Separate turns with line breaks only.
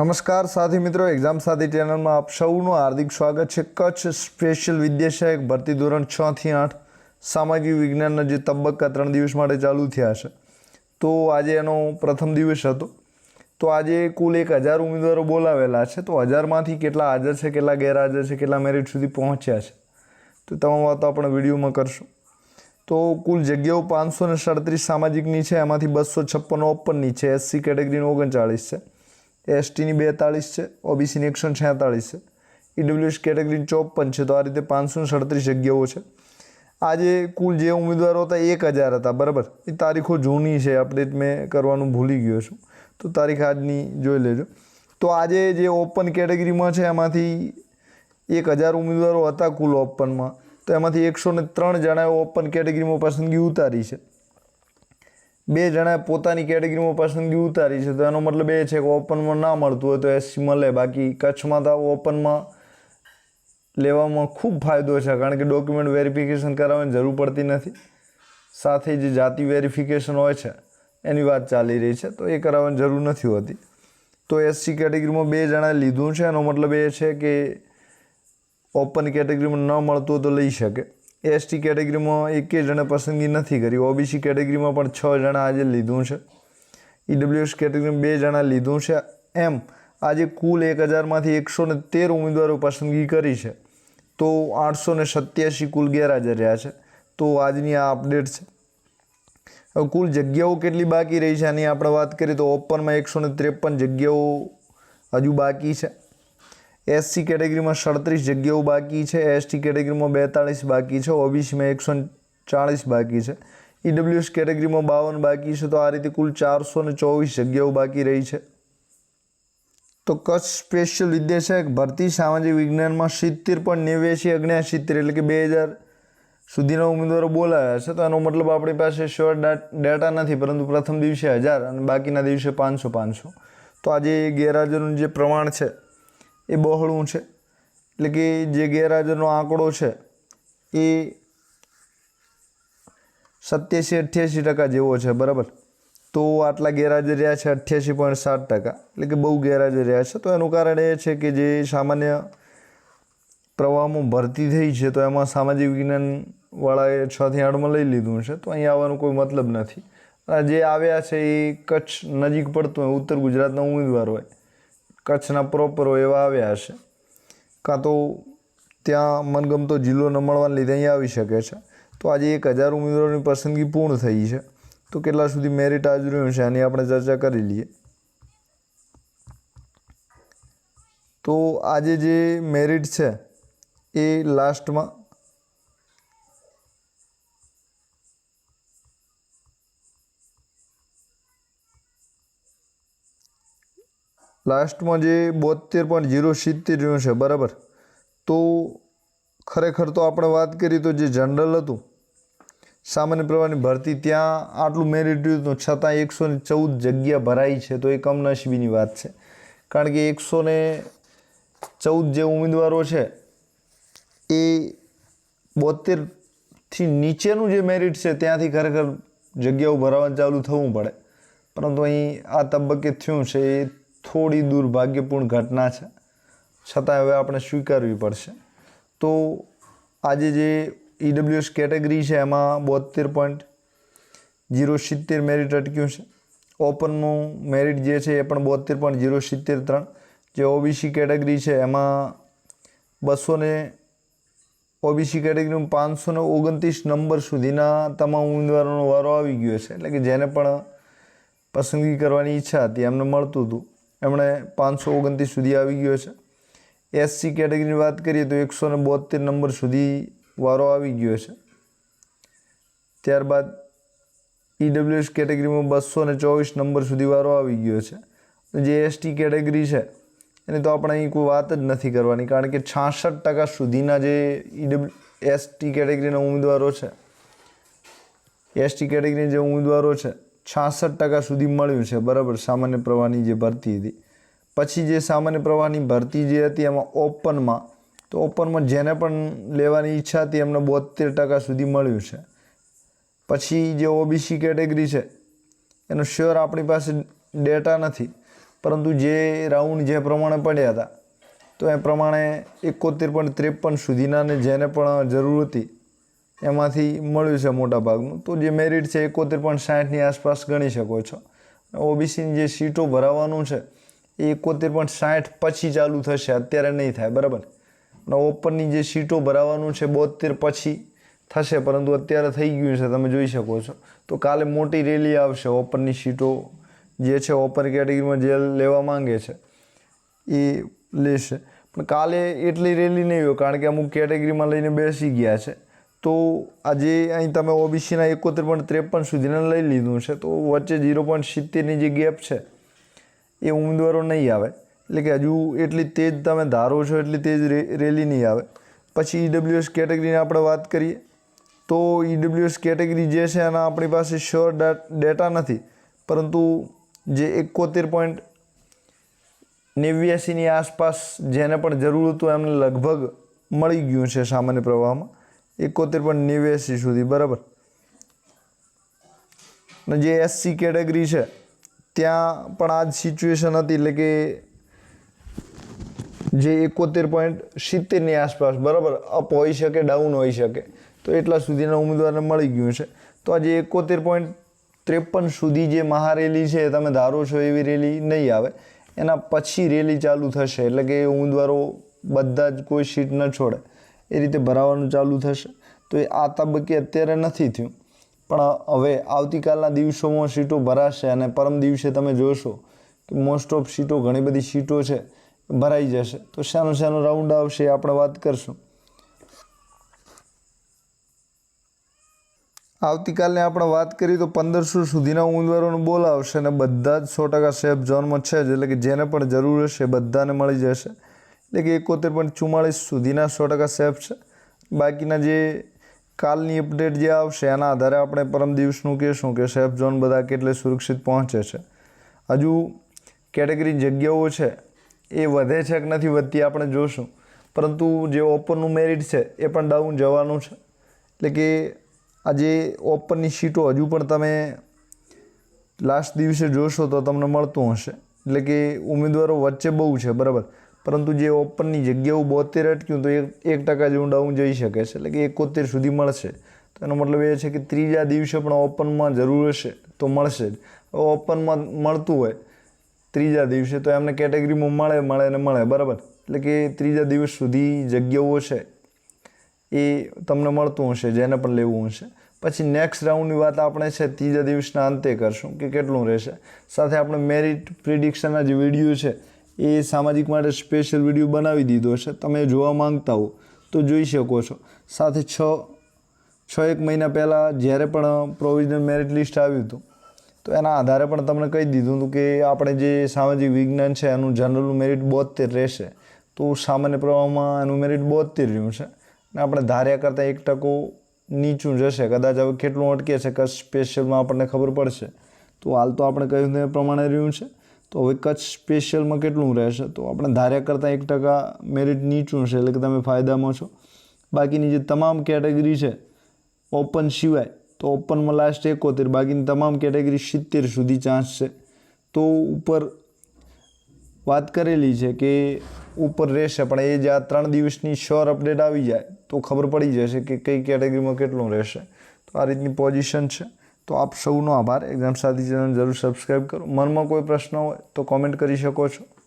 નમસ્કાર સાથી મિત્રો એક્ઝામ સાથી ચેનલમાં આપ સૌનું હાર્દિક સ્વાગત છે. કચ્છ સ્પેશિયલ વિદ્યાશાયક ભરતી ધોરણ છ થી આઠ સામાજિક વિજ્ઞાનના જે તબક્કા ત્રણ દિવસ માટે ચાલુ થયા છે. તો આજે એનો પ્રથમ દિવસ હતો. તો આજે કુલ એક હજાર ઉમેદવારો બોલાવેલા છે. તો હજારમાંથી કેટલા હાજર છે, કેટલા ગેરહાજર છે, કેટલા મેરિટ સુધી પહોંચ્યા છે. તો તમામ વાતો આપણે વિડીયોમાં કરશું. તો કુલ જગ્યાઓ પાંચસો ને સાડત્રીસ સામાજિકની છે. એમાંથી બસો છપ્પન ઓપનની છે. એસસી કેટેગરીની ઓગણચાળીસ છે. એસટીની બેતાળીસ છે ઓબીસીની એકસો છેતાળીસ છે. ઈડબ્લ્યુએસ કેટેગરી ચોપન છે, તો આ રીતે પાંચસો સડત્રીસ જગ્યાઓ છે. આજે કુલ જે ઉમેદવારો હતા એક હજાર હતા, બરાબર? એ તારીખો જૂની છે અપડેટ મેં કરવાનું ભૂલી ગયો છું. તો તારીખ આજની જોઈ લેજો. તો આજે જે ઓપન કેટેગરીમાં છે, એમાંથી એક હજાર ઉમેદવારો હતા કુલ ઓપનમાં તો એમાંથી એકસો ને ત્રણ જણાએ ઓપન કેટેગરીમાં પસંદગી ઉતારી છે. બે જણાએ પોતાની કેટેગરીમાં પસંદગી ઉતારી છે, તો એનો મતલબ એ છે કે ઓપનમાં ના મળતું હોય તો એસસી મળે. બાકી કચ્છમાં તો ઓપનમાં લેવામાં ખૂબ ફાયદો છે, કારણ કે ડોક્યુમેન્ટ વેરિફિકેશન કરાવવાની જરૂર પડતી નથી. સાથે જે જાતિ વેરિફિકેશન હોય છે, એની વાત ચાલી રહી છે, તો એ કરાવવાની જરૂર નથી હોતી. તો એસસી કેટેગરીમાં બે જણાએ લીધું છે, એનો મતલબ એ છે કે ઓપન કેટેગરીમાં ન મળતું હોય તો લઈ શકે. એસટી કેટેગરીમાં એકે જણે પસંદગી નથી કરી. ઓબીસી કેટેગરીમાં પણ છ જણા આજે લીધું છે. ઈડબ્લ્યુએસ કેટેગરીમાં બે જણા લીધું છે. એમ, આજે કુલ એક હજારમાંથી એકસો ને તેર ઉમેદવારો પસંદગી કરી છે. તો આઠસો ને સત્યાસી કુલ ગેરહાજર રહ્યા છે. તો આજની આ અપડેટ છે. હવે કુલ જગ્યાઓ કેટલી બાકી રહી છે? આની આપણે વાત કરીએ તો ઓપનમાં એકસો ને ત્રેપન જગ્યાઓ હજુ બાકી છે. એસસી કેટેગરીમાં સડત્રીસ જગ્યાઓ બાકી છે. એસટી કેટેગરીમાં બેતાળીસ બાકી છે. ઓબીસીમાં એકસો ચાળીસ બાકી છે. ઈડબ્લ્યુએસ કેટેગરીમાં બાવન બાકી છે. તો આ રીતે કુલ ચારસો ને ચોવીસ જગ્યાઓ બાકી રહી છે. તો કચ્છ સ્પેશિયલ વિદ્યાસહાયક ભરતી સામાજિક વિજ્ઞાનમાં સિત્તેર પોઈન્ટ નેવ્યાસી અગ્નેસિત્તેર એટલે કે બે હજાર સુધીના ઉમેદવારો બોલાવ્યા છે. તો એનો મતલબ આપણી પાસે શ્યોર ડેટા નથી, પરંતુ પ્રથમ દિવસે હજાર અને બાકીના દિવસે પાંચસો પાંચસો. તો આજે ગેરહાજરનું જે પ્રમાણ છે એ બહોળું છે. એટલે કે જે ગેરહાજરનો આંકડો છે એ સત્યાસી અઠ્યાસી ટકા જેવો છે, બરાબર? તો આટલા ગેરહાજર રહ્યા છે અઠ્યાસી પોઈન્ટ સાત ટકા. એટલે કે બહુ ગેરહાજર રહ્યા છે. તો એનું કારણ એ છે કે જે સામાન્ય પ્રવાહમાં ભરતી થઈ છે, તો એમાં સામાજિક વિજ્ઞાનવાળાએ છ થી આઠમાં લઈ લીધું છે. તો અહીંયા આવવાનો કોઈ મતલબ નથી. જે આવ્યા છે એ કચ્છ નજીક પડતું હોય, ઉત્તર ગુજરાતના ઉમેદવાર હોય. કચ્છના પ્રોપરો એવા આવ્યા હશે. કાં તો ત્યાં મનગમતો જિલ્લો ન મળવાને લીધે અહીંયા આવી શકે છે. તો આજે એક હજાર ઉમેદવારોની પસંદગી પૂર્ણ થઈ છે. તો કેટલા સુધી મેરિટ હાજર છે આની આપણે ચર્ચા કરી લઈએ. તો આજે જે મેરિટ છે એ લાસ્ટમાં લાસ્ટમાં જે બોતેર પોઈન્ટ જીરો સિત્તેરનું છે, બરાબર? તો ખરેખર તો આપણે વાત કરીએ તો જે જનરલ હતું, સામાન્ય પ્રવાહની ભરતી ત્યાં આટલું મેરિટ હતું, છતાં એકસો ને ચૌદ જગ્યા ભરાઈ છે, તો એ કમનસીબીની વાત છે. કારણ કે એકસો ને ચૌદ જે ઉમેદવારો છે, એ બોતેરથી નીચેનું જે મેરિટ છે, ત્યાંથી ખરેખર જગ્યાઓ ભરાવાનું ચાલુ થવું પડે. પરંતુ અહીં આ તબક્કે થયું છે, એ થોડી દુર્ભાગ્યપૂર્ણ ઘટના છે. છતાં હવે આપણે સ્વીકારવી પડશે. તો આજે જે ઈડબ્લ્યુએસ કેટેગરી છે, એમાં બોતેર પોઈન્ટ જીરો સિત્તેર મેરિટ અટક્યું છે. ઓપનનું મેરિટ જે છે, એ પણ બોતેર પોઈન્ટ જીરો સિત્તેર ત્રણ. જે ઓબીસી કેટેગરી છે, એમાં બસો ને ઓબીસી કેટેગરીમાં પાંચસો ને ઓગણત્રીસ નંબર સુધીના તમામ ઉમેદવારોનો વારો આવી ગયો છે. એટલે કે જેને પણ પસંદગી કરવાની ઈચ્છા હતી, એમને મળતું હતું. એમણે પાંચસો ઓગણત્રીસ સુધી આવી ગયો છે. એસસી કેટેગરીની વાત કરીએ તો એકસો ને બોતેર નંબર સુધી વારો આવી ગયો છે. ત્યારબાદ ઈડબ્લ્યુએસ કેટેગરીમાં બસો ને ચોવીસ નંબર સુધી વારો આવી ગયો છે. જે એસટી કેટેગરી છે, એની તો આપણે અહીં કોઈ વાત જ નથી કરવાની, કારણ કે છાસઠ ટકા સુધીના જે ઈડબ્લ્યુ એસટી કેટેગરીના ઉમેદવારો છે એસટી કેટેગરીના જે ઉમેદવારો છે છાસઠ ટકા સુધી મળ્યું છે. બરાબર, સામાન્ય પ્રવાહની જે ભરતી હતી. પછી જે સામાન્ય પ્રવાહની ભરતી જે હતી એમાં ઓપનમાં, તો ઓપનમાં જેને પણ લેવાની ઈચ્છા હતી એમને બોતેર ટકા સુધી મળ્યું છે. પછી જે ઓબીસી કેટેગરી છે, એનો શ્યોર આપણી પાસે ડેટા નથી. પરંતુ જે રાઉન્ડ જે પ્રમાણે પડ્યા હતા, તો એ પ્રમાણે એકોતેર પોઈન્ટ ત્રેપન સુધીના ને જેને પણ જરૂર હતી એમાંથી મળ્યું છે મોટા ભાગનું તો જે મેરિટ છે એકોતેર પોઈન્ટ સાઠની આસપાસ ગણી શકો છો. ઓબીસીની જે સીટો ભરાવાનું છે, એ એકોતેર પોઈન્ટ સાઠ પછી ચાલુ થશે, અત્યારે નહીં થાય, બરાબર? અને ઓપનની જે સીટો ભરાવાનું છે બોતેર પછી થશે, પરંતુ અત્યારે થઈ ગયું છે, તમે જોઈ શકો છો. તો કાલે મોટી રેલી આવશે ઓપનની સીટો જે છે ઓપન કેટેગરીમાં જે લેવા માંગે છે, એ લેશે. પણ કાલે એટલી રેલી નહીં હોય, કારણ કે અમુક કેટેગરીમાં લઈને બેસી ગયા છે. તો આજે અહીં તમે ઓબીસીના એકોતેર પોઈન્ટ ત્રેપન સુધીના લઈ લીધું છે, તો વચ્ચે ઝીરો પોઈન્ટ સિત્તેરની જે ગેપ છે, એ ઉમેદવારો નહીં આવે. એટલે કે હજુ એટલી તેજ તમે ધારો છો, એટલી તેજ રેલી નહીં આવે. પછી ઈડબ્લ્યુએસ કેટેગરીની આપણે વાત કરીએ, તો ઈડબ્લ્યુએસ કેટેગરી જે છે, એના આપણી પાસે શ્યોર ડેટા નથી. પરંતુ જે એકોતેર પોઈન્ટ નેવ્યાસીની આસપાસ જેને પણ જરૂર હતું, એમને લગભગ મળી ગયું છે સામાન્ય પ્રવાહમાં. એકોતેર પોઈન્ટ નેવ્યાસી સુધી, બરાબર? અને જે એસસી કેટેગરી છે, ત્યાં પણ આ જ સિચ્યુએશન હતી, એટલે કે જે એકોતેર પોઈન્ટ સિત્તેરની આસપાસ, બરાબર? અપ હોઈ શકે ડાઉન હોઈ શકે. તો એટલા સુધીના ઉમેદવારને મળી ગયું છે. તો આજે એકોતેર પોઈન્ટ ત્રેપન સુધી જે મહારેલી છે, તમે ધારો છો એવી રેલી નહીં આવે. એના પછી રેલી ચાલુ થશે, એટલે કે ઉમેદવારો બધા જ કોઈ સીટ ન છોડે. એ રીતે ભરાવાનું ચાલુ થશે. તો એ આ તબક્કે અત્યારે નથી થયું. પણ હવે આવતીકાલના દિવસોમાં સીટો ભરાશે અને પરમ દિવસે તમે જોશો કે મોસ્ટ ઓફ સીટો ઘણી બધી સીટો છે, ભરાઈ જશે. તો શાનો શાનો રાઉન્ડ આવશે આપણે વાત કરશું. આવતીકાલને આપણે વાત કરીએ તો પંદરસો સુધીના ઉમેદવારોને બોલાવશે અને બધા જ સો ટકા સેફ ઝોનમાં છે જ, એટલે કે જેને પણ જરૂર હશે બધાને મળી જશે. એટલે કે એકોતેર પોઈન્ટ ચુમ્માળીસ સુધીના સો ટકા સેફ છે બાકીના જે કાલની અપડેટ જે આવશે એના આધારે આપણે પરમ દિવસનું કહેશું કે સેફ ઝોન બધા કેટલે સુરક્ષિત પહોંચે છે હજુ કેટેગરી જગ્યાઓ છે એ વધે છે કે નથી વધતી આપણે જોશું પરંતુ જે ઓપનનું મેરિટ છે એ પણ ડાઉન જવાનું છે એટલે કે આજે ઓપનની સીટો હજુ પણ તમે લાસ્ટ દિવસે જોશો તો તમને મળતું હશે એટલે કે ઉમેદવારો વચ્ચે બહુ છે બરાબર પરંતુ જે ઓપનની જગ્યાઓ બોતેર અટક્યું તો એક એક ટકા જેવું ડાઉન જઈ શકે છે. એટલે કે એકોતેર સુધી મળશે. તો એનો મતલબ એ છે કે ત્રીજા દિવસે પણ ઓપનમાં જરૂર હશે, તો મળશે જ. ઓપનમાં મળતું હોય, ત્રીજા દિવસે તો એમને કેટેગરીમાં મળે મળે ને મળે, બરાબર? એટલે કે ત્રીજા દિવસ સુધી જગ્યાઓ છે એ તમને મળતું હશે, જેને પણ લેવું હશે. પછી નેક્સ્ટ રાઉન્ડની વાત આપણે છે, ત્રીજા દિવસના અંતે કરશું કે કેટલું રહેશે. સાથે આપણે મેરિટ પ્રિડિક્શનના જે વીડિયો છે એ સામાજિક માટે સ્પેશિયલ વીડિયો બનાવી દીધો છે. તમે જોવા માંગતા હો તો જોઈ શકો છો. સાથે છ છ એક મહિના પહેલાં જ્યારે પણ પ્રોવિઝનલ મેરિટ લિસ્ટ આવ્યું હતું, તો એના આધારે પણ તમને કહી દીધું હતું કે આપણે જે સામાજિક વિજ્ઞાન છે એનું જનરલનું મેરિટ બોતેર રહેશે. તો સામાન્ય પ્રવાહમાં એનું મેરિટ બોતેર રહ્યું છે. અને આપણે ધાર્યા કરતાં એક ટકો નીચું જશે. કદાચ હવે કેટલું અટકે છે કે સ્પેશિયલમાં આપણને ખબર પડશે. તો હાલ તો આપણે કહ્યું તે પ્રમાણે રહ્યું છે. તો હવે કચ્છ સ્પેશિયલમાં કેટલું રહેશે? તો આપણે ધાર્યા કરતાં એક ટકા મેરિટ નીચું છે એટલે કે તમે ફાયદામાં છો. બાકીની જે તમામ કેટેગરી છે ઓપન સિવાય, તો ઓપનમાં લાસ્ટ એકોતેર, બાકીની તમામ કેટેગરી સિત્તેર સુધી ચાન્સ છે. તો ઉપર વાત કરેલી છે કે ઉપર રહેશે, પણ એ જે આ ત્રણ દિવસની શ્યોર અપડેટ આવી જાય, તો ખબર પડી જશે કે કઈ કેટેગરીમાં કેટલું રહેશે. તો આ રીતની પોઝિશન છે. તો આપ સૌનો આભાર. એક્ઝામ સાથી ચેનલ જરૂર. સબસ્ક્રાઈબ કરો. મનમાં કોઈ પ્રશ્ન હોય તો કોમેન્ટ કરી શકો છો.